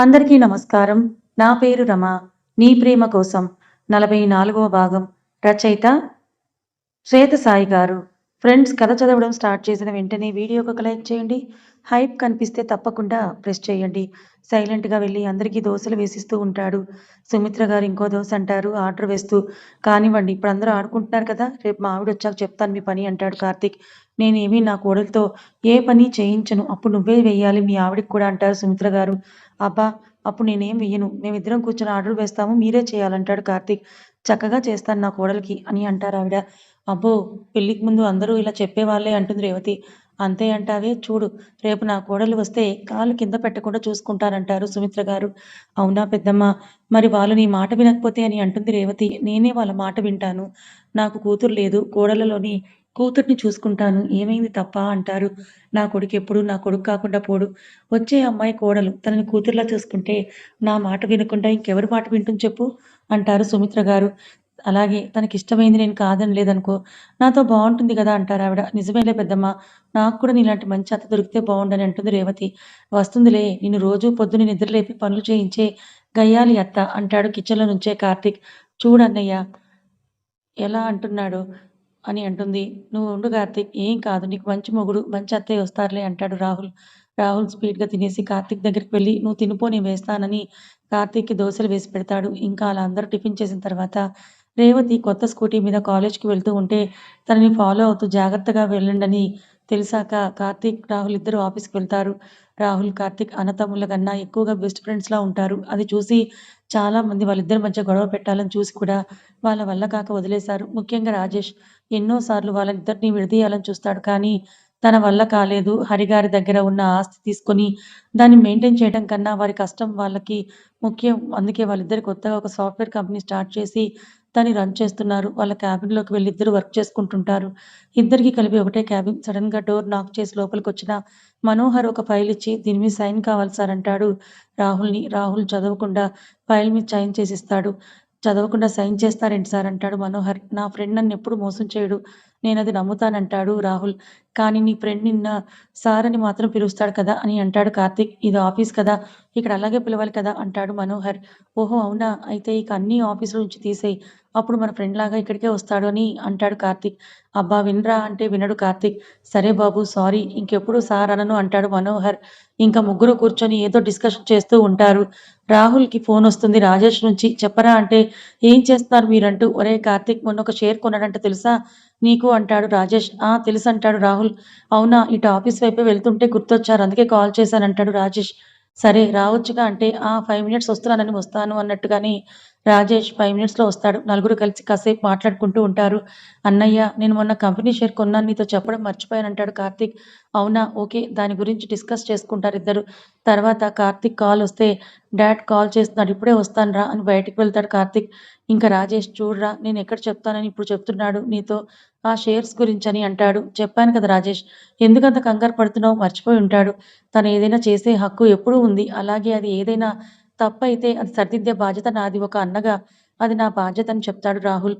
అందరికీ నమస్కారం. నా పేరు రమ. నీ ప్రేమ కోసం నలభై నాలుగవ భాగం రచయిత శ్వేత సాయి గారు. ఫ్రెండ్స్ కథ చదవడం స్టార్ట్ చేసిన వెంటనే వీడియోకి ఒక లైక్ చేయండి. హైప్ కనిపిస్తే తప్పకుండా ప్రెస్ చేయండి. సైలెంట్గా వెళ్ళి అందరికీ దోశలు వేసిస్తూ ఉంటాడు. సుమిత్ర గారు ఇంకో దోశ అంటారు ఆర్డర్ వేస్తూ. కానివ్వండి ఇప్పుడు అందరూ ఆడుకుంటున్నారు కదా రేపు మా ఆవిడ వచ్చాక చెప్తాను మీ పని అంటాడు కార్తీక్. నేనేమీ నా కోడలతో ఏ పని చేయించను అప్పుడు నువ్వే వేయాలి మీ ఆవిడకి కూడా అంటారు సుమిత్ర గారు. అబ్బా అప్పుడు నేనేం వెయ్యను మేమిద్దరం కూర్చొని ఆర్డర్ వేస్తాము మీరే చేయాలంటాడు కార్తీక్. చక్కగా చేస్తాను నా కోడలికి అని అంటారు ఆవిడ. అబ్బో పెళ్ళికి ముందు అందరూ ఇలా చెప్పేవాళ్ళే అంటుంది రేవతి. అంతే అంటావే చూడు రేపు నా కోడలు వస్తే కాలు కింద పెట్టకుండా చూసుకుంటానంటారు సుమిత్ర గారు. అవునా పెద్దమ్మ మరి వాళ్ళు నీ మాట వినకపోతే అని అంటుంది రేవతి. నేనే వాళ్ళ మాట వింటాను. నాకు కూతురు లేదు కోడలలోని కూతుర్ని చూసుకుంటాను. ఏమైంది తప్ప అంటారు. నా కొడుకు ఎప్పుడు నా కొడుకు కాకుండా పోడు. వచ్చే అమ్మాయి కోడలు తనని కూతుర్లా చూసుకుంటే నా మాట వినకుండా ఇంకెవరి మాట వింటుంది చెప్పు. అంటారు సుమిత్ర గారు. అలాగే తనకి ఇష్టమైంది నేను కాదని లేదనుకో నాతో బాగుంటుంది కదా అంటారు ఆవిడ. నిజమేలే పెద్దమ్మ నాకు కూడా నీలాంటి మంచి అత్త దొరికితే బాగుండని అంటుంది రేవతి. వస్తుందిలే నేను రోజు పొద్దున నిద్రలేపి పనులు చేయించే గయ్యాలి అత్త అంటాడు కిచెన్లో నుంచే కార్తీక్. చూడన్నయ్య ఎలా అంటున్నాడు అని అంటుంది. నువ్వు ఉండు కార్తీక్ ఏం కాదు నీకు మంచి మొగుడు మంచి అత్తయ్య వస్తారులే అంటాడు రాహుల్. రాహుల్ స్పీడ్గా తినేసి కార్తీక్ దగ్గరికి వెళ్ళి నువ్వు తినిపో నేను వేస్తానని కార్తీక్కి దోశలు వేసి పెడతాడు. ఇంకా అలా అందరూ టిఫిన్ చేసిన తర్వాత రేవతి కొత్త స్కూటీ మీద కాలేజ్కి వెళ్తూ ఉంటే తనని ఫాలో అవుతూ జాగ్రత్తగా వెళ్ళండని తెలిసాక కార్తీక్ రాహుల్ ఇద్దరు ఆఫీస్కి వెళ్తారు. రాహుల్ కార్తీక్ అన్నతమ్ముల కన్నా ఎక్కువగా బెస్ట్ ఫ్రెండ్స్లా ఉంటారు. అది చూసి చాలా మంది వాళ్ళిద్దరి మధ్య గొడవ పెట్టాలని చూసి కూడా వాళ్ళ వల్ల కాక వదిలేశారు. ముఖ్యంగా రాజేష్ ఎన్నోసార్లు వాళ్ళిద్దరిని విడదీయాలని చూస్తాడు కానీ తన వల్ల కాలేదు. హరిగారి దగ్గర ఉన్న ఆస్తి తీసుకొని దాన్ని మెయింటైన్ చేయడం కన్నా వారి కష్టం వాళ్ళకి ముఖ్యం. అందుకే వాళ్ళిద్దరు కొత్తగా ఒక సాఫ్ట్వేర్ కంపెనీ స్టార్ట్ చేసి దాన్ని రన్ చేస్తున్నారు. వాళ్ళ క్యాబిన్లోకి వెళ్ళి ఇద్దరు వర్క్ చేసుకుంటుంటారు. ఇద్దరికి కలిపి ఒకటే క్యాబిన్. సడన్గా డోర్ నాక్ చేసి లోపలికి వచ్చిన మనోహర్ ఒక ఫైల్ ఇచ్చి దీని మీద సైన్ కావాలి సార్ అంటాడు రాహుల్ని. రాహుల్ చదవకుండా ఫైల్ మీద సైన్ చేసిస్తాడు చదవకుండా సైన్ చేస్తారేంటి సార్ అంటాడు మనోహర్. నా ఫ్రెండ్ నన్ను ఎప్పుడు మోసం చేయడు. నేను అది నమ్ముతానంటాడు రాహుల్. కానీ నీ ఫ్రెండ్ నిన్న సార్ అని మాత్రం పిలుస్తాడు కదా అని అంటాడు కార్తిక్. ఇది ఆఫీస్ కదా ఇక్కడ అలాగే పిలవాలి కదా అంటాడు మనోహర్. ఓహో అవునా? అయితే ఇక అన్ని ఆఫీసుల నుంచి తీసేయి. అప్పుడు మన ఫ్రెండ్ లాగా ఇక్కడికే వస్తాడు అని అంటాడు కార్తిక్. అబ్బా వినరా అంటే వినడు కార్తిక్. సరే బాబు సారీ. ఇంకెప్పుడు సార్ అనను అంటాడు మనోహర్. ఇంకా ముగ్గురు కూర్చొని ఏదో డిస్కషన్ చేస్తూ ఉంటారు. రాహుల్కి ఫోన్ వస్తుంది రాజేష్ నుంచి. చెప్పరా అంటే ఏం చేస్తున్నారు మీరంటూ? ఒరే కార్తిక్ మొన్న ఒక షేర్ కొన్నాడంట తెలుసా? నీకు అంటాడు రాజేష్. ఆ తెలుసు అంటాడు రాహుల్. అవునా ఇటు ఆఫీస్ వైపే వెళ్తుంటే గుర్తొచ్చారు. అందుకే కాల్ చేశానంటాడు రాజేష్. సరే రావచ్చుగా అంటే ఆ ఫైవ్ మినిట్స్ వస్తున్నానని వస్తాను అన్నట్టుగానే రాజేష్ ఫైవ్ మినిట్స్లో వస్తాడు. నలుగురు కలిసి కాసేపు మాట్లాడుకుంటూ ఉంటారు. అన్నయ్య నేను మొన్న కంపెనీ షేర్ కొన్నాను నీతో చెప్పడం మర్చిపోయాను అంటాడు కార్తీక్. అవునా ఓకే దాని గురించి డిస్కస్ చేసుకుంటారు ఇద్దరు. తర్వాత కార్తీక్ కాల్ వస్తే డాడ్ కాల్ చేస్తున్నాడు ఇప్పుడే వస్తాను రా అని బయటికి వెళ్తాడు కార్తీక్. ఇంకా రాజేష్ చూడరా నేను ఎక్కడ చెప్తానని ఇప్పుడు చెప్తున్నాడు. నీతో ఆ షేర్స్ గురించి అని అంటాడు. చెప్పాను కదా రాజేష్ ఎందుకంత కంగారు పడుతున్నావు? మర్చిపోయి ఉంటాడు. తను ఏదైనా చేసే హక్కు ఎప్పుడూ ఉంది. అలాగే అది ఏదైనా తప్పైతే అది సరిదిద్దే బాధ్యత నాది ఒక అన్నగా. అది నా బాధ్యత అని చెప్తాడు రాహుల్.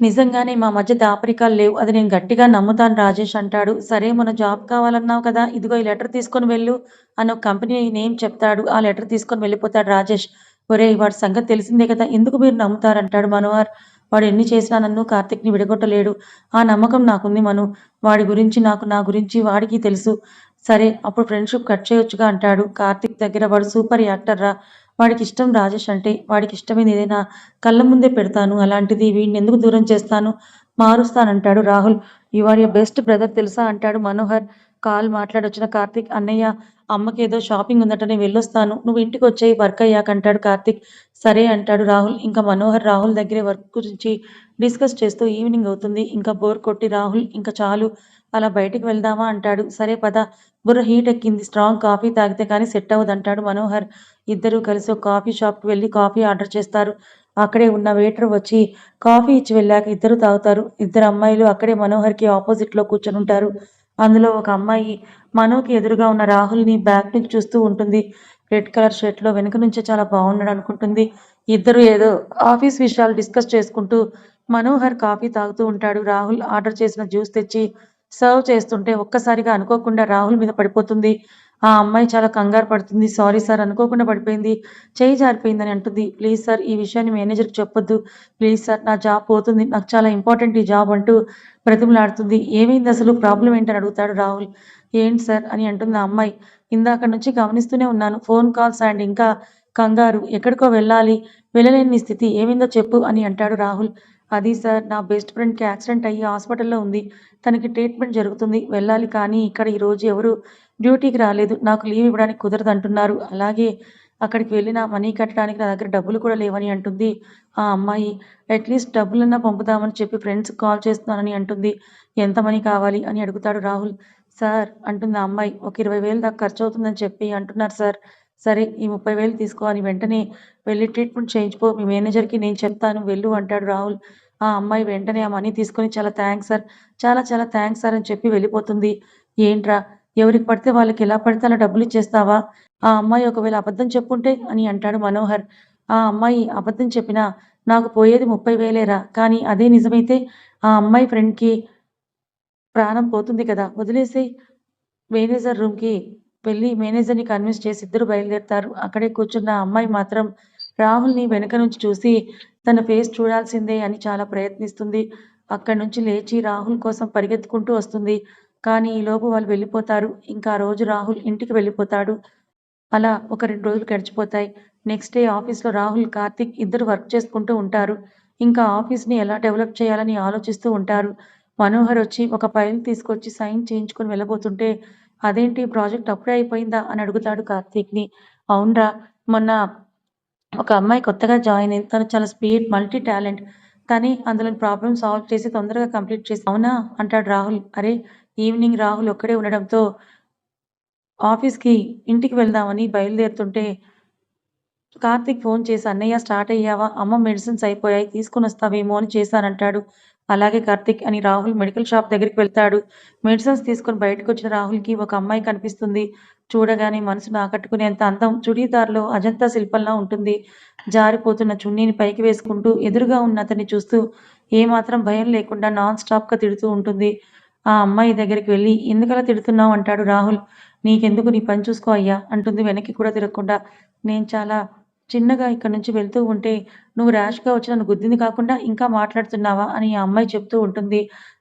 నిజంగానే మా మధ్య దాపరికాలు లేవు. అది నేను గట్టిగా నమ్ముతాను రాజేష్ అంటాడు. సరే మన జాబ్ కావాలన్నావు కదా ఇదిగో ఈ లెటర్ తీసుకొని వెళ్ళు అని ఒక కంపెనీ నేమ్ చెప్తాడు. ఆ లెటర్ తీసుకొని వెళ్ళిపోతాడు రాజేష్. ఒరే వాడి సంగతి తెలిసిందే కదా ఎందుకు మీరు నమ్ముతారంటాడు మనోహర్. వాడు ఎన్ని చేసినా నన్ను కార్తిక్ని విడగొట్టలేడు. ఆ నమ్మకం నాకుంది మను. వాడి గురించి నాకు నా గురించి వాడికి తెలుసు. సరే అప్పుడు ఫ్రెండ్షిప్ కట్ చేయొచ్చుగా అంటాడు. కార్తిక్ దగ్గర వాడు సూపర్ యాక్టర్ రా. వాడికి ఇష్టం రాజేష్ అంటే వాడికి ఇష్టమైన ఏదైనా కళ్ళ ముందే పెడతాను. అలాంటిది వీడిని ఎందుకు దూరం చేస్తాను? మారుస్తానంటాడు Rahul. You are your best brother తెలుసా? అంటాడు మనోహర్. కాల్ మాట్లాడొచ్చిన కార్తిక్ అన్నయ్య అమ్మకి ఏదో షాపింగ్ ఉందట నేను వెళ్ళొస్తాను. నువ్వు ఇంటికి వచ్చేయి వర్క్ అయ్యాక అంటాడు కార్తిక్. సరే అంటాడు రాహుల్. ఇంకా మనోహర్ రాహుల్ దగ్గరే వర్క్ గురించి డిస్కస్ చేస్తూ ఈవినింగ్ అవుతుంది. ఇంకా బోర్ కొట్టి రాహుల్ ఇంకా చాలు అలా బయటికి వెళ్దామా అంటాడు. సరే పద. బుర్ర హీట్ ఎక్కింది. స్ట్రాంగ్ కాఫీ తాగితే కానీ సెట్ అవ్వదు అంటాడు మనోహర్. ఇద్దరు కలిసి ఒక కాఫీ షాప్కి వెళ్ళి కాఫీ ఆర్డర్ చేస్తారు. అక్కడే ఉన్న వెయిటర్ వచ్చి కాఫీ ఇచ్చి వెళ్ళాక ఇద్దరు తాగుతారు. ఇద్దరు అమ్మాయిలు అక్కడే మనోహర్కి ఆపోజిట్లో కూర్చొని ఉంటారు అందులో ఒక అమ్మాయి మనోకి ఎదురుగా ఉన్న రాహుల్ని బ్యాక్ నుంచి చూస్తూ ఉంటుంది. రెడ్ కలర్ షర్ట్లో వెనుక నుంచే చాలా బాగున్నాడు అనుకుంటుంది. ఇద్దరు ఏదో ఆఫీస్ విషయాలు డిస్కస్ చేసుకుంటూ మనోహర్ కాఫీ తాగుతూ ఉంటాడు. రాహుల్ ఆర్డర్ చేసిన జ్యూస్ తెచ్చి సర్వ్ చేస్తుంటే ఒక్కసారిగా అనుకోకుండా రాహుల్ మీద పడిపోతుంది. ఆ అమ్మాయి చాలా కంగారు పడుతుంది. సారీ సార్ అనుకోకుండా పడిపోయింది. చేయి జారిపోయిందని అంటుంది. ప్లీజ్ సార్ ఈ విషయాన్ని మేనేజర్కి చెప్పొద్దు. ప్లీజ్ సార్ నా జాబ్ పోతుంది. నాకు చాలా ఇంపార్టెంట్ ఈ జాబ్ అంటూ ప్రతిమలాడుతుంది ఏమైంది అసలు? ప్రాబ్లం ఏంటని అడుగుతాడు రాహుల్. ఏంటి సార్ అని అంటుంది ఆ అమ్మాయి. ఇందాక నుంచి గమనిస్తూనే ఉన్నాను. ఫోన్ కాల్స్ అండ్ ఇంకా కంగారు. ఎక్కడికో వెళ్ళాలి. వెళ్ళలేని స్థితి. ఏమైందో చెప్పు అని అంటాడు రాహుల్. అది సార్ నా బెస్ట్ ఫ్రెండ్కి యాక్సిడెంట్ అయ్యి హాస్పిటల్లో ఉంది. తనకి ట్రీట్మెంట్ జరుగుతుంది. వెళ్ళాలి కానీ ఇక్కడ ఈరోజు ఎవరు డ్యూటీకి రాలేదు. నాకు లీవ్ ఇవ్వడానికి కుదరదు అంటున్నారు. అలాగే అక్కడికి వెళ్ళిన మనీ కట్టడానికి నా దగ్గర డబ్బులు కూడా లేవని అంటుంది ఆ అమ్మాయి. అట్లీస్ట్ డబ్బులన్నా పంపుదామని చెప్పి ఫ్రెండ్స్ కాల్ చేస్తున్నానని అంటుంది. ఎంత మనీ కావాలి? అని అడుగుతాడు రాహుల్. సార్ అంటుంది ఆ అమ్మాయి ఒక ఇరవై వేలు దాకా ఖర్చు అవుతుందని చెప్పి అంటున్నారు సార్. సరే ఈ ముప్పై వేలు తీసుకో అని వెంటనే వెళ్ళి ట్రీట్మెంట్ చేయించుకో మీ మేనేజర్కి నేను చెప్తాను వెళ్ళు అంటాడు రాహుల్. ఆ అమ్మాయి వెంటనే ఆ మనీ తీసుకొని చాలా థ్యాంక్స్ సార్ చాలా చాలా థ్యాంక్స్ సార్ అని చెప్పి వెళ్ళిపోతుంది. ఏంట్రా ఎవరికి పడితే వాళ్ళకి ఎలా పడితే అలా డబ్బులు ఇచ్చేస్తావా? ఆ అమ్మాయి ఒకవేళ అబద్ధం చెప్పుంటే అని అంటాడు మనోహర్. ఆ అమ్మాయి అబద్ధం చెప్పినా నాకు పోయేది ముప్పై వేలేరా? కానీ అదే నిజమైతే ఆ అమ్మాయి ఫ్రెండ్కి ప్రాణం పోతుంది కదా వదిలేసి మేనేజర్ రూమ్కి. వెళ్ళి మేనేజర్ని కన్విన్స్ చేసి ఇద్దరు బయలుదేరుతారు. అక్కడే కూర్చున్న అమ్మాయి మాత్రం రాహుల్ని వెనక నుంచి చూసి తన ఫేస్ చూడాల్సిందే అని చాలా ప్రయత్నిస్తుంది. అక్కడి నుంచి లేచి రాహుల్ కోసం పరిగెత్తుకుంటూ వస్తుంది. కానీ ఈలోపు వాళ్ళు వెళ్ళిపోతారు. ఇంకా ఆ రోజు రాహుల్ ఇంటికి వెళ్ళిపోతాడు. అలా ఒక రెండు రోజులు గడిచిపోతాయి. నెక్స్ట్ డే ఆఫీస్లో రాహుల్ కార్తిక్ ఇద్దరు వర్క్ చేసుకుంటూ ఉంటారు. ఇంకా ఆఫీస్ని ఎలా డెవలప్ చేయాలని ఆలోచిస్తూ ఉంటారు. మనోహర్ వచ్చి ఒక ఫైల్ తీసుకొచ్చి సైన్ చేయించుకొని వెళ్ళబోతుంటే అదేంటి ప్రాజెక్ట్ అప్పుడే అయిపోయిందా అని అడుగుతాడు కార్తీక్ని. అవునరా మొన్న ఒక అమ్మాయి కొత్తగా జాయిన్ అయింది. తను చాలా స్పీడ్ మల్టీ టాలెంట్. కానీ అందులోని ప్రాబ్లమ్ సాల్వ్ చేసి తొందరగా కంప్లీట్ చేసి అవునా అంటాడు రాహుల్. అరే ఈవినింగ్ రాహుల్ ఒక్కడే ఉండడంతో ఆఫీస్కి ఇంటికి వెళ్దామని బయలుదేరుతుంటే కార్తీక్ ఫోన్ చేసి అన్నయ్య స్టార్ట్ అయ్యావా? అమ్మ మెడిసిన్స్ అయిపోయాయి తీసుకుని వస్తావేమో అని చేశానంటాడు. అలాగే కార్తిక్ అని రాహుల్ మెడికల్ షాప్ దగ్గరికి వెళ్తాడు. మెడిసిన్స్ తీసుకొని బయటకు వచ్చిన రాహుల్కి ఒక అమ్మాయి కనిపిస్తుంది. చూడగానే మనసును ఆకట్టుకునేంత అందం చుడీదార్లో అజంతా శిల్పంలా ఉంటుంది. జారిపోతున్న చున్నీని పైకి వేసుకుంటూ ఎదురుగా ఉన్న అతన్ని చూస్తూ ఏమాత్రం భయం లేకుండా నాన్ స్టాప్గా తిడుతూ ఉంటుంది. ఆ అమ్మాయి దగ్గరికి వెళ్ళి ఎందుకలా తిడుతున్నావు? అంటాడు రాహుల్. నీకెందుకు నీ పని చూసుకో అయ్యా అంటుంది వెనక్కి కూడా తిరగకుండా. నేను చాలా చిన్నగా ఇక్కడి నుంచి వెళ్తూ ఉంటే నువ్వు ర్యాష్గా వచ్చి నన్ను గుద్దింది కాకుండా ఇంకా మాట్లాడుతున్నావా? అని ఆ అమ్మాయి చెప్తూ ఉంటుంది.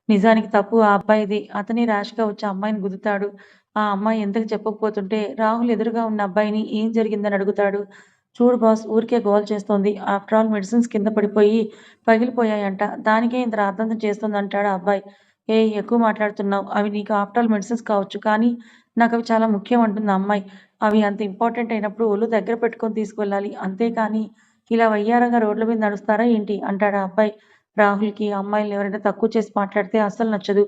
నిజానికి తప్పు ఆ అబ్బాయిది. అతని ర్యాష్గా వచ్చి ఆ అమ్మాయిని గుద్దుతాడు. ఆ అమ్మాయి ఎందుకు చెప్పకపోతుంటే రాహుల్ ఎదురుగా ఉన్న అబ్బాయిని ఏం జరిగిందని అడుగుతాడు. చూడు బాస్ ఊరికే గోల్ చేస్తోంది. ఆఫ్టర్ ఆల్ మెడిసిన్స్ కింద పడిపోయి పగిలిపోయాయంట. దానికే ఇంత రాద్ధాంతం చేస్తుంది అంటాడు ఆ అబ్బాయి. ఏ ఎక్కువ మాట్లాడుతున్నావు. అవి నీకు ఆఫ్టర్ ఆల్ మెడిసిన్స్ కావచ్చు. కానీ నాకు అవి చాలా ముఖ్యం అంటుంది ఆ అమ్మాయి అవి అంత ఇంపార్టెంట్ అయినప్పుడు ఒళ్ళు దగ్గర పెట్టుకొని తీసుకువెళ్ళాలి. అంతేకాని ఇలా వయ్యారంగా రోడ్ల మీద నడుస్తారా ఏంటి? అంటాడు ఆ అబ్బాయి. రాహుల్కి అమ్మాయిలు ఎవరైనా తక్కువ చేసి మాట్లాడితే అస్సలు నచ్చదు.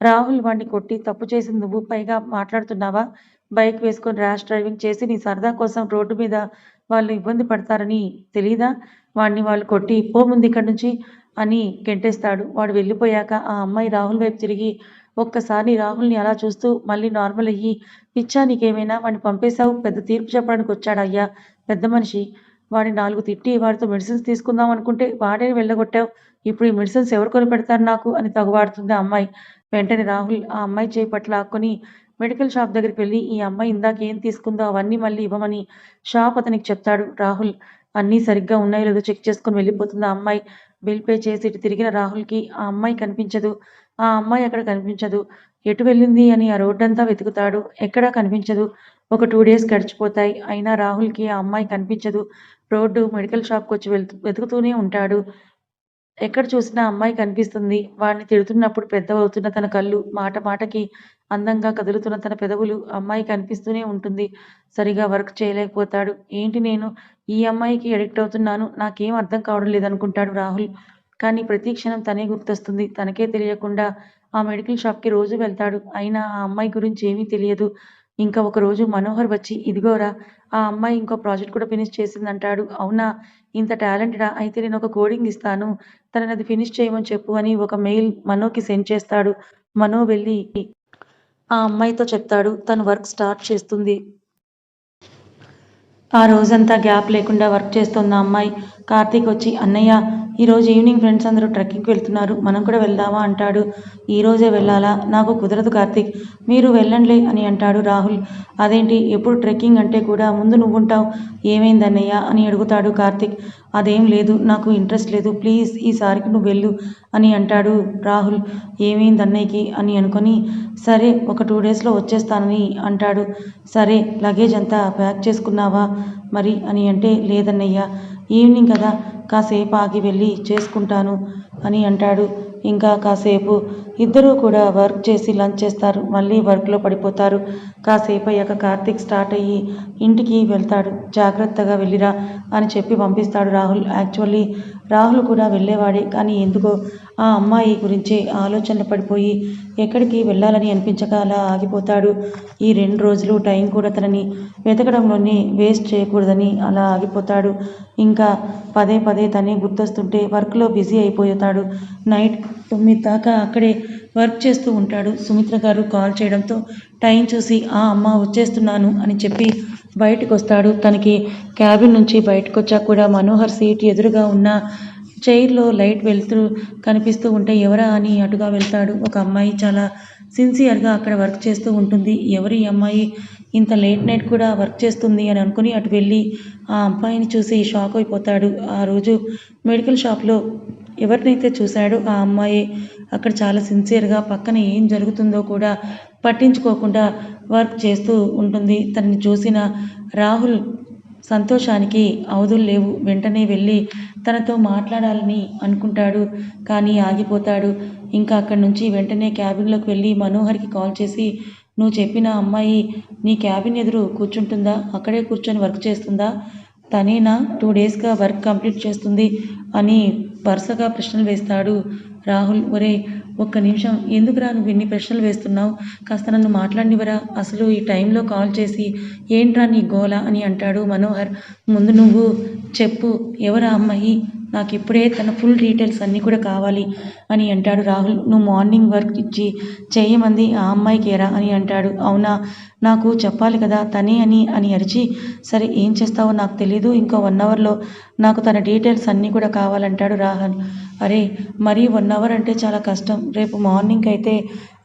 రాహుల్ వాడిని కొట్టి తప్పు చేసింది నువ్వు పైగా మాట్లాడుతున్నావా? బైక్ వేసుకొని ర్యాష్ డ్రైవింగ్ చేసి నీ సరదా కోసం రోడ్డు మీద వాళ్ళు ఇబ్బంది పడతారని తెలీదా? వాడిని వాళ్ళు కొట్టి పో ముందు ఇక్కడి నుంచి అని గెంటేస్తాడు. వాడు వెళ్ళిపోయాక ఆ అమ్మాయి రాహుల్ వైపు తిరిగి ఒక్కసారి రాహుల్ని అలా చూస్తూ మళ్ళీ నార్మల్ అయ్యి పిచ్చా నీకేమైనా వాడిని పంపేశావు? పెద్ద తీర్పు చెప్పడానికి వచ్చాడయ్యా పెద్ద మనిషి. వాడిని నాలుగు తిట్టి వాడితో మెడిసిన్స్ తీసుకుందాం అనుకుంటే వాడే వెళ్ళగొట్టావు. ఇప్పుడు ఈ మెడిసిన్స్ ఎవరు కొని పెడతారు నాకు? అని తగువాడుతుంది ఆ అమ్మాయి. వెంటనే రాహుల్ ఆ అమ్మాయి చేయి పట్ల ఆక్కొని మెడికల్ షాప్ దగ్గరికి వెళ్ళి ఈ అమ్మాయి ఇందాక ఏం తీసుకుందో అవన్నీ మళ్ళీ ఇవ్వమని షాప్ అతనికి చెప్తాడు రాహుల్. అన్నీ సరిగ్గా ఉన్నాయో లేదో చెక్ చేసుకుని వెళ్ళిపోతుంది ఆ అమ్మాయి. బిల్ పే చేసి ఇటు తిరిగిన రాహుల్కి ఆ అమ్మాయి కనిపించదు. ఆ అమ్మాయి అక్కడ కనిపించదు. ఎటు వెళ్ళింది అని ఆ రోడ్డంతా వెతుకుతాడు. ఎక్కడా కనిపించదు. ఒక టూ డేస్ గడిచిపోతాయి. అయినా రాహుల్కి ఆ అమ్మాయి కనిపించదు. రోడ్డు మెడికల్ షాప్కి వచ్చి వెళ్తూ వెతుకుతూనే ఉంటాడు. ఎక్కడ చూసినా అమ్మాయి కనిపిస్తుంది. వాడిని తిడుతున్నప్పుడు పెద్దవవుతున్న తన కళ్ళు మాట మాటకి అందంగా కదులుతున్న తన పెదవులు అమ్మాయి కనిపిస్తూనే ఉంటుంది. సరిగా వర్క్ చేయలేకపోతాడు. ఏంటి నేను ఈ అమ్మాయికి అడిక్ట్ అవుతున్నాను. నాకేం అర్థం కావడం లేదనుకుంటాడు రాహుల్. కానీ ప్రతి క్షణం తనే గుర్తొస్తుంది. తనకే తెలియకుండా ఆ మెడికల్ షాప్కి రోజు వెళ్తాడు. అయినా ఆ అమ్మాయి గురించి ఏమీ తెలియదు. ఇంకా ఒక రోజు మనోహర్ వచ్చి ఇదిగోరా ఆ అమ్మాయి ఇంకో ప్రాజెక్ట్ కూడా ఫినిష్ చేసిందంటాడు. అవునా? ఇంత టాలెంటెడా? అయితే నేను ఒక కోడింగ్ ఇస్తాను. తనని అది ఫినిష్ చేయమని చెప్పు అని ఒక మెయిల్ మనోకి సెండ్ చేస్తాడు. మనో వెళ్ళి ఆ అమ్మాయితో చెప్తాడు. తను వర్క్ స్టార్ట్ చేస్తుంది. ఆ రోజంతా గ్యాప్ లేకుండా వర్క్ చేస్తున్న అమ్మాయి. కార్తీక్ వచ్చి అన్నయ్య ఈరోజు ఈవినింగ్ ఫ్రెండ్స్ అందరూ ట్రెక్కింగ్కి వెళ్తున్నారు. మనం కూడా వెళ్దామా? అంటాడు. ఈరోజే వెళ్ళాలా? నాకు కుదరదు కార్తీక్. మీరు వెళ్ళండిలే అని అంటాడు రాహుల్. అదేంటి? ఎప్పుడు ట్రెక్కింగ్ అంటే కూడా ముందు నువ్వుంటావు. ఏమైంది అన్నయ్య? అని అడుగుతాడు కార్తీక్. అదేం లేదు నాకు ఇంట్రెస్ట్ లేదు. ప్లీజ్ ఈసారికి నువ్వు వెళ్ళు అని అంటాడు రాహుల్. ఏమైంది అన్నయ్యకి అని అనుకొని సరే ఒక టూ డేస్లో వచ్చేస్తానని అంటాడు. సరే లగేజ్ అంతా ప్యాక్ చేసుకున్నావా మరి అని అంటే లేదన్నయ్య ఈవినింగ్ కదా కాసేపు ఆగి వెళ్ళి చేసుకుంటాను అని అంటాడు. ఇంకా కాసేపు ఇద్దరూ కూడా వర్క్ చేసి లంచ్ చేస్తారు. మళ్ళీ వర్క్లో పడిపోతారు. కాసేపు అయ్యాక కార్తీక్ స్టార్ట్ అయ్యి ఇంటికి వెళ్తాడు. జాగ్రత్తగా వెళ్ళిరా అని చెప్పి పంపిస్తాడు రాహుల్. యాక్చువల్లీ రాహుల్ కూడా వెళ్ళేవాడే కానీ ఎందుకో ఆ అమ్మాయి గురించి ఆలోచనలు పడిపోయి ఎక్కడికి వెళ్ళాలని అనిపించక అలా ఆగిపోతాడు. ఈ రెండు రోజులు టైం కూడా తనని వెతకడంలోనే వేస్ట్ చేయకూడదని అలా ఆగిపోతాడు. ఇంకా పదే పదే తనే గుర్తొస్తుంటే వర్క్లో బిజీ అయిపోతాడు. నైట్ తొమ్మిది దాకా అక్కడే వర్క్ చేస్తూ ఉంటాడు. సుమిత్ర గారు కాల్ చేయడంతో టైం చూసి ఆ అమ్మ వచ్చేస్తున్నాను అని చెప్పి బయటకు వస్తాడు తనకి క్యాబిన్ నుంచి బయటకు వచ్చాక కూడా మనోహర్ సీట్ ఎదురుగా ఉన్న చైర్లో లైట్ వెళ్తూ కనిపిస్తూ ఉంటే ఎవరా అని అటుగా వెళ్తాడు. ఒక అమ్మాయి చాలా సిన్సియర్గా అక్కడ వర్క్ చేస్తూ ఉంటుంది. ఎవరి అమ్మాయి ఇంత లేట్ నైట్ కూడా వర్క్ చేస్తుంది? అని అనుకుని అటు వెళ్ళి ఆ అమ్మాయిని చూసి షాక్ అయిపోతాడు. ఆ రోజు మెడికల్ షాప్లో ఎవరినైతే చూశాడో ఆ అమ్మాయి అక్కడ చాలా సిన్సియర్గా పక్కన ఏం జరుగుతుందో కూడా పట్టించుకోకుండా వర్క్ చేస్తూ ఉంటుంది. తనని చూసిన రాహుల్ సంతోషానికి అవధులు లేవు. వెంటనే వెళ్ళి తనతో మాట్లాడాలని అనుకుంటాడు కానీ ఆగిపోతాడు. ఇంకా అక్కడి నుంచి వెంటనే క్యాబిన్లోకి వెళ్ళి మనోహర్కి కాల్ చేసి నువ్వు చెప్పిన అమ్మాయి నీ క్యాబిన్ ఎదురు కూర్చుంటుందా? అక్కడే కూర్చొని వర్క్ చేస్తుందా? తనేనా? టూ డేస్గా వర్క్ కంప్లీట్ చేస్తుంది అని వరుసగా ప్రశ్నలు వేస్తాడు. రాహుల్ ఒరే ఒక్క నిమిషం. ఎందుకురా నువ్వు ఇన్ని ప్రశ్నలు వేస్తున్నావు? కాస్త నన్ను మాట్లాడినివరా అసలు ఈ టైంలో కాల్ చేసి ఏంట్రా నీ గోల? అని అంటాడు మనోహర్. ముందు నువ్వు చెప్పు. ఎవరా అమ్మాయి? నాకు ఇప్పుడే తన ఫుల్ డీటెయిల్స్ అన్నీ కూడా కావాలి అని అంటాడు రాహుల్. నువ్వు మార్నింగ్ వర్క్ ఇచ్చి చేయమంది ఆ అమ్మాయికేరా అని అంటాడు. అవునా? నాకు చెప్పాలి కదా తనే అని అని అరిచి సరే ఏం చేస్తావో నాకు తెలీదు ఇంకో వన్ అవర్లో నాకు తన డీటెయిల్స్ అన్నీ కూడా కావాలంటాడు రాహుల్. అరే మరీ వన్ అవర్ అంటే చాలా కష్టం. రేపు మార్నింగ్ అయితే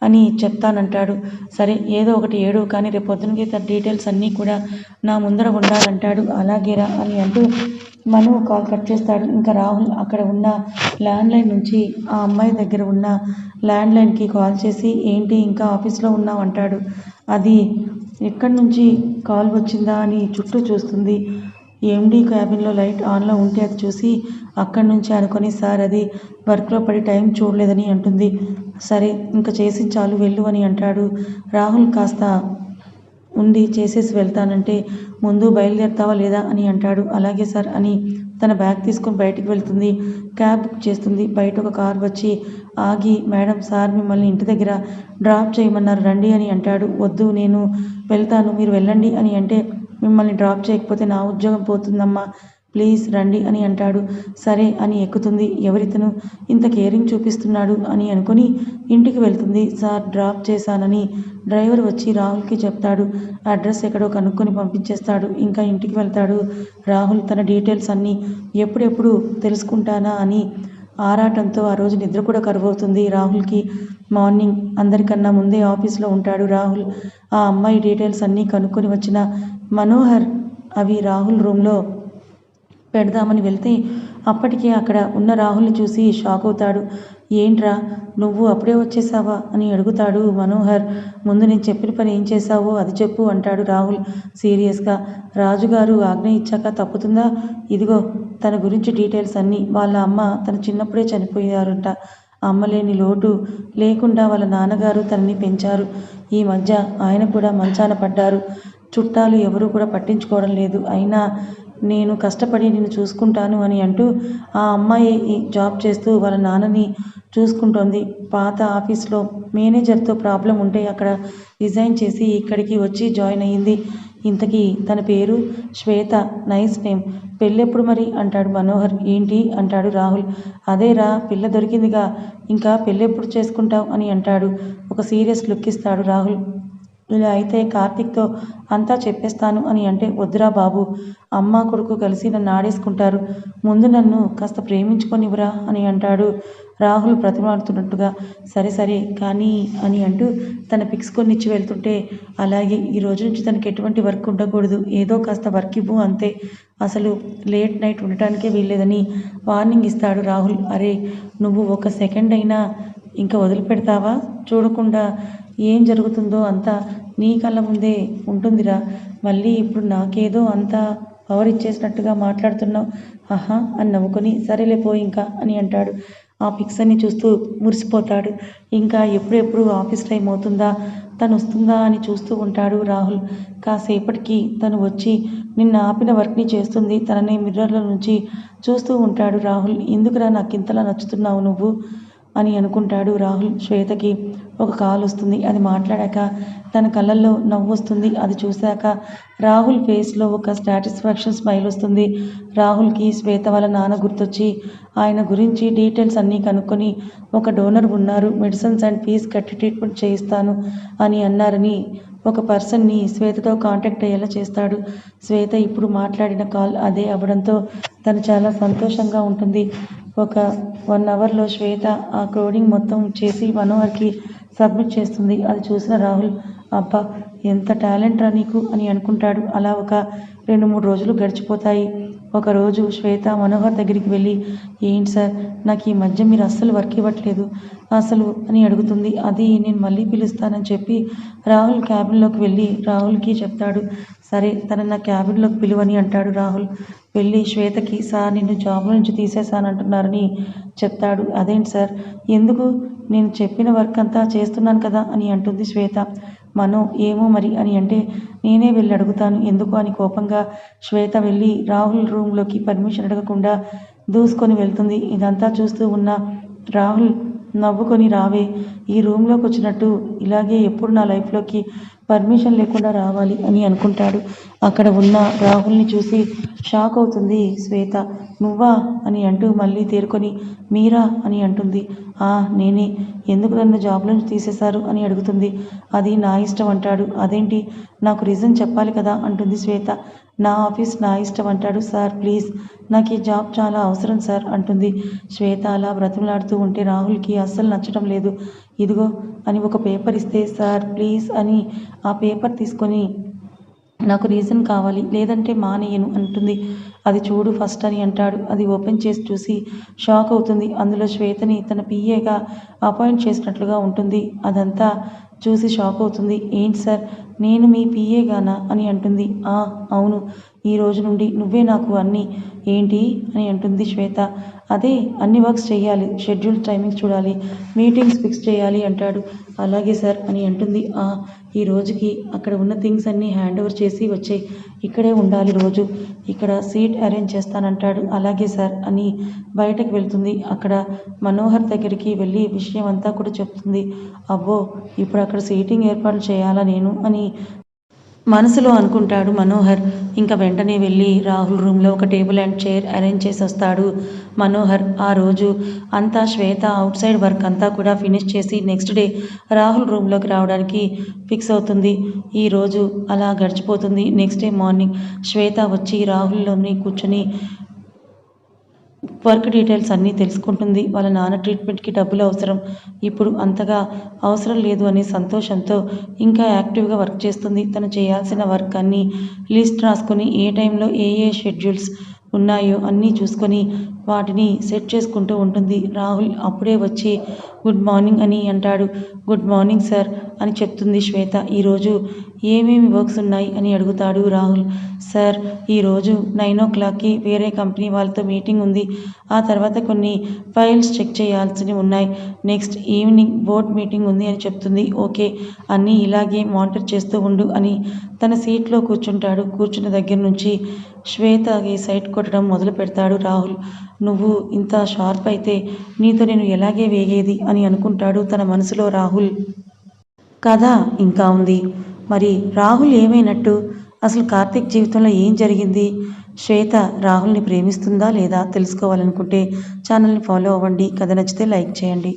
అని చెప్తానంటాడు. సరే ఏదో ఒకటి ఏడు కానీ రేపు పొద్దునకి తన డీటెయిల్స్ అన్నీ కూడా నా ముందర ఉండాలంటాడు. అలాగేరా అని అంటూ మను కాల్ కట్ చేస్తాడు. ఇంకా రాహుల్ అక్కడ ఉన్న ల్యాండ్లైన్ నుంచి ఆ అమ్మాయి దగ్గర ఉన్న ల్యాండ్లైన్కి కాల్ చేసి ఏంటి ఇంకా ఆఫీస్లో ఉన్నావు? అంటాడు. అది ఎక్కడి నుంచి కాల్ వచ్చిందా అని చుట్టూ చూస్తుంది. ఎండీ క్యాబిన్లో లైట్ ఆన్లో ఉంటే అది చూసి అక్కడి నుంచి అనుకొని సార్ అది వర్క్లో పడి టైం చూడలేదని అంటుంది. సరే ఇంకా చేసి చాలు వెళ్ళు అని అంటాడు. రాహుల్ కాస్త ఉండి చేసేసి వెళ్తానంటే ముందు బయలుదేరుతావా లేదా అని అంటాడు. అలాగే సార్ అని తన బ్యాగ్ తీసుకొని బయటికి వెళ్తుంది. క్యాబ్ బుక్ చేస్తుంది. బయట ఒక కార్ వచ్చి ఆగి మేడం సార్ మిమ్మల్ని ఇంటి దగ్గర డ్రాప్ చేయమన్నారు రండి అని అంటాడు. వద్దు నేను వెళ్తాను మీరు వెళ్ళండి అని అంటే మిమ్మల్ని డ్రాప్ చేయకపోతే నా ఉద్యోగం పోతుందమ్మా. ప్లీజ్ రండి అని అంటాడు. సరే అని ఎక్కుతుంది. ఎవరితను ఇంత కేరింగ్ చూపిస్తున్నాడు అని అనుకుని ఇంటికి వెళ్తుంది. సార్ డ్రాప్ చేశానని డ్రైవర్ వచ్చి రాహుల్కి చెప్తాడు. అడ్రస్ ఎక్కడో కనుక్కొని పంపించేస్తాడు. ఇంకా ఇంటికి వెళ్తాడు. రాహుల్ తన డీటెయిల్స్ అన్నీ ఎప్పుడెప్పుడు తెలుసుకుంటానా అని ఆరాటంతో ఆ రోజు నిద్ర కూడా కరువవుతుంది రాహుల్కి. మార్నింగ్ అందరికన్నా ముందే ఆఫీస్లో ఉంటాడు రాహుల్. ఆ అమ్మాయి డీటెయిల్స్ అన్నీ కనుక్కొని వచ్చిన మనోహర్ అవి రాహుల్ రూమ్లో పెడదామని వెళ్తే అప్పటికే అక్కడ ఉన్న రాహుల్ని చూసి షాక్ అవుతాడు. ఏంట్రా నువ్వు అప్పుడే వచ్చేసావా అని అడుగుతాడు మనోహర్. ముందు నేను చెప్పిన పని ఏం చేశావో అది చెప్పు అంటాడు రాహుల్ సీరియస్గా. రాజుగారు ఆజ్ఞ ఇచ్చాక తప్పుతుందా? ఇదిగో తన గురించి డీటెయిల్స్ అన్నీ వాళ్ళ అమ్మ తన చిన్నప్పుడే చనిపోయారంట. అమ్మలేని లోటు లేకుండా వాళ్ళ నాన్నగారు తనని పెంచారు. ఈ మధ్య ఆయన కూడా మంచాన పడ్డారు. చుట్టాలు ఎవరూ కూడా పట్టించుకోవడం లేదు. అయినా నేను కష్టపడి నిన్ను చూసుకుంటాను అని అంటూ ఆ అమ్మాయి జాబ్ చేస్తూ వాళ్ళ నాన్నని చూసుకుంటోంది. పాత ఆఫీస్లో మేనేజర్తో ప్రాబ్లం ఉంటే అక్కడ రిజైన్ చేసి ఇక్కడికి వచ్చి జాయిన్ అయ్యింది ఇంతకీ తన పేరు? శ్వేత. Nice name. పెళ్ళెప్పుడు మరి? అంటాడు మనోహర్. ఏంటి? అంటాడు రాహుల్. అదేరా పిల్ల దొరికిందిగా. ఇంకా పెళ్ళెప్పుడు చేసుకుంటావు అని అంటాడు. ఒక సీరియస్ లుక్ ఇస్తాడు రాహుల్. ఇలా అయితే కార్తీక్తో అంతా చెప్పేస్తాను అని అంటే వద్దురా బాబు అమ్మ కొడుకు కలిసి నన్ను ఆడేసుకుంటారు. ముందు నన్ను కాస్త ప్రేమించుకొనివ్వరా అని అంటాడు. రాహుల్ ప్రతిమాడుతున్నట్టుగా సరే సరే కానీ అని అంటూ తన పిక్స్ కొన్ని ఇచ్చి వెళ్తుంటే అలాగే ఈ రోజు నుంచి తనకి ఎటువంటి వర్క్ ఉండకూడదు. ఏదో కాస్త వర్క్ ఇవ్వు అంతే. అసలు లేట్ నైట్ ఉండటానికే వీల్లేదని వార్నింగ్ ఇస్తాడు రాహుల్. అరే నువ్వు ఒక సెకండ్ అయినా ఇంకా వదిలిపెడతావా? చూడకుండా ఏం జరుగుతుందో అంతా నీ కళ్ళ ముందే ఉంటుందిరా. మళ్ళీ ఇప్పుడు నాకేదో అంతా పవర్ ఇచ్చేసినట్టుగా మాట్లాడుతున్నావు. ఆహా అని నవ్వుకొని సరేలే పో ఇంకా అని అంటాడు. ఆ పిక్స్ అన్ని చూస్తూ మురిసిపోతాడు. ఇంకా ఎప్పుడెప్పుడు ఆఫీస్ టైం అవుతుందా? తను వస్తుందా అని చూస్తూ ఉంటాడు రాహుల్. కాసేపటికి తను వచ్చి నిన్న ఆపిన వర్క్ని చేస్తుంది. తనని మిర్రర్ల నుంచి చూస్తూ ఉంటాడు రాహుల్. ఎందుకురా నాకు ఇంతలా నచ్చుతున్నావు నువ్వు? అని అనుకుంటాడు రాహుల్ శ్వేతకి. ఒక కాల్ వస్తుంది. అది మాట్లాడాక తన కళ్ళల్లో నవ్వు వస్తుంది. అది చూశాక రాహుల్ ఫేస్లో ఒక సాటిస్ఫాక్షన్ స్మైల్ వస్తుంది. రాహుల్కి శ్వేత వాళ్ళ నాన్న గుర్తొచ్చి ఆయన గురించి డీటెయిల్స్ అన్నీ కనుక్కొని ఒక డోనర్ ఉన్నారు. మెడిసిన్స్ అండ్ ఫీజ్ కట్టి ట్రీట్మెంట్ చేయిస్తాను అని అన్నారని ఒక పర్సన్ని శ్వేతతో కాంటాక్ట్ అయ్యేలా చేస్తాడు. శ్వేత ఇప్పుడు మాట్లాడిన కాల్ అదే అవ్వడంతో తను చాలా సంతోషంగా ఉంటుంది. ఒక వన్ అవర్లో శ్వేత ఆ కోడింగ్ మొత్తం చేసి మనోహర్కి సబ్మిట్ చేస్తుంది. అది చూసిన రాహుల్ అబ్బా ఎంత టాలెంట్ రా నీకు? అని అనుకుంటాడు. అలా ఒక రెండు మూడు రోజులు గడిచిపోతాయి. ఒకరోజు శ్వేత మనోహర్ దగ్గరికి వెళ్ళి ఏంటి సార్ నాకు ఈ మధ్య మీరు అస్సలు వర్క్ ఇవ్వట్లేదు అసలు అని అడుగుతుంది. అది నేను మళ్ళీ పిలుస్తానని చెప్పి రాహుల్ క్యాబిన్లోకి వెళ్ళి రాహుల్కి చెప్తాడు. సరే తను నా క్యాబిన్లోకి పిలువని అంటాడు రాహుల్. వెళ్ళి శ్వేతకి సార్ నిన్ను జాబ్ నుంచి తీసేశానంటున్నారని చెప్తాడు. అదేంటి సార్? ఎందుకు? నేను చెప్పిన వర్క్ అంతా చేస్తున్నాను కదా అని అంటుంది శ్వేత. మనో ఏమో మరి అని అంటే నేనే వెళ్ళి అడుగుతాను. ఎందుకు? అని కోపంగా శ్వేత వెళ్ళి రాహుల్ రూమ్లోకి పర్మిషన్ అడగకుండా దూసుకొని వెళ్తుంది. ఇదంతా చూస్తూ ఉన్న రాహుల్ నవ్వుకొని రావే ఈ రూమ్లోకి వచ్చినట్టు ఇలాగే ఎప్పుడు నా లైఫ్లోకి పర్మిషన్ లేకుండా రావాలి అని అనుకుంటాడు. అక్కడ ఉన్న రాహుల్ని చూసి షాక్ అవుతుంది శ్వేత. నువ్వా? అని అంటూ మళ్ళీ తేరుకొని మీరా? అని అంటుంది. ఆ నేనే. ఎందుకు నన్ను జాబ్ నుంచి తీసేశారు? అని అడుగుతుంది. అది నా ఇష్టం అంటాడు. అదేంటి? నాకు రీజన్ చెప్పాలి కదా? అంటుంది శ్వేత. నా ఆఫీస్ నా ఇష్టం అంటాడు. సార్ ప్లీజ్ నాకు ఈ జాబ్ చాలా అవసరం సార్ అంటుంది. శ్వేత అలా బ్రతిమలాడుతూ ఉంటే రాహుల్కి అస్సలు నచ్చడం లేదు. ఇదిగో అని ఒక పేపర్ ఇస్తే సార్ ప్లీజ్ అని ఆ పేపర్ తీసుకొని నాకు రీజన్ కావాలి లేదంటే మానేయను అంటుంది. అది చూడు ఫస్ట్ అని అంటాడు. అది ఓపెన్ చేసి చూసి షాక్ అవుతుంది. అందులో శ్వేతని తన పిఏగా అపాయింట్ చేసినట్లుగా ఉంటుంది. అదంతా చూసి షాక్ అవుతుంది. ఏంటి సార్ నేను మీ పిఏగానా అని అంటుంది. ఆ అవును. ఈ రోజు నుండి నువ్వే నాకు అన్ని. ఏంటి? అని అంటుంది శ్వేత. అదే అన్ని వర్క్స్ చేయాలి షెడ్యూల్ టైమింగ్స్ చూడాలి. మీటింగ్స్ ఫిక్స్ చేయాలి అంటాడు. అలాగే సార్ అని అంటుంది. ఆ ఈ రోజుకి అక్కడ ఉన్న థింగ్స్ అన్నీ హ్యాండ్ ఓవర్ చేసి వచ్చాయి. ఇక్కడే ఉండాలి రోజు. ఇక్కడ సీట్ అరేంజ్ చేస్తానంటాడు. అలాగే సార్ అని బయటకు వెళ్తుంది. అక్కడ మనోహర్ దగ్గరికి వెళ్ళి విషయం అంతా కూడా చెప్తుంది. అబ్బో ఇప్పుడు అక్కడ సీటింగ్ ఏర్పాట్లు చేయాలా నేను? అని అని మనసులో అనుకుంటాడు మనోహర్. ఇంకా వెంటనే వెళ్ళి రాహుల్ రూమ్లో ఒక టేబుల్ అండ్ చైర్ అరేంజ్ చేసి వస్తాడు మనోహర్. ఆ రోజు అంతా శ్వేత అవుట్ సైడ్ వర్క్ అంతా కూడా ఫినిష్ చేసి నెక్స్ట్ డే రాహుల్ రూమ్లోకి రావడానికి ఫిక్స్ అవుతుంది. ఈ రోజు అలా గడిచిపోతుంది. నెక్స్ట్ డే మార్నింగ్ శ్వేత వచ్చి రాహుల్లోని కూర్చొని వర్క్ డీటెయిల్స్ అన్నీ తెలుసుకుంటుంది. వాళ్ళ నాన్న ట్రీట్మెంట్కి డబ్బులు అవసరం. ఇప్పుడు అంతగా అవసరం లేదు అనే సంతోషంతో ఇంకా యాక్టివ్గా వర్క్ చేస్తుంది. తను చేయాల్సిన వర్క్ అన్నీ లిస్ట్ రాసుకొని ఏ టైంలో ఏ ఏ షెడ్యూల్స్ ఉన్నాయో అన్నీ చూసుకొని వాటిని సెట్ చేసుకుంటూ ఉంటుంది. రాహుల్ అప్పుడే వచ్చి గుడ్ మార్నింగ్ అని అంటాడు. గుడ్ మార్నింగ్ సార్ అని చెప్తుంది శ్వేత. ఈరోజు ఏమేమి వర్క్స్ ఉన్నాయి అని అడుగుతాడు రాహుల్. సార్ ఈరోజు నైన్ ఓ క్లాక్కి వేరే కంపెనీ వాళ్ళతో మీటింగ్ ఉంది. ఆ తర్వాత కొన్ని ఫైల్స్ చెక్ చేయాల్సినవి ఉన్నాయి. నెక్స్ట్ ఈవినింగ్ బోర్డ్ మీటింగ్ ఉంది అని చెప్తుంది. ఓకే అన్నీ ఇలాగే మానిటర్ చేస్తూ ఉండు అని తన సీట్లో కూర్చుంటాడు. కూర్చున్న దగ్గర నుంచి శ్వేతకి సైట్ కొట్టడం మొదలు పెడతాడు రాహుల్. నువ్వు ఇంత షార్ప్ అయితే నీతో నేను ఎలాగే వేగేది అని అనుకుంటాడు తన మనసులో రాహుల్. కథ ఇంకా ఉంది. మరి రాహుల్ ఏమైనట్టు? అసలు కార్తీక్ జీవితంలో ఏం జరిగింది? శ్వేత రాహుల్ని ప్రేమిస్తుందా లేదా తెలుసుకోవాలనుకుంటే ఛానల్ని ఫాలో అవ్వండి. కథ నచ్చితే లైక్ చేయండి.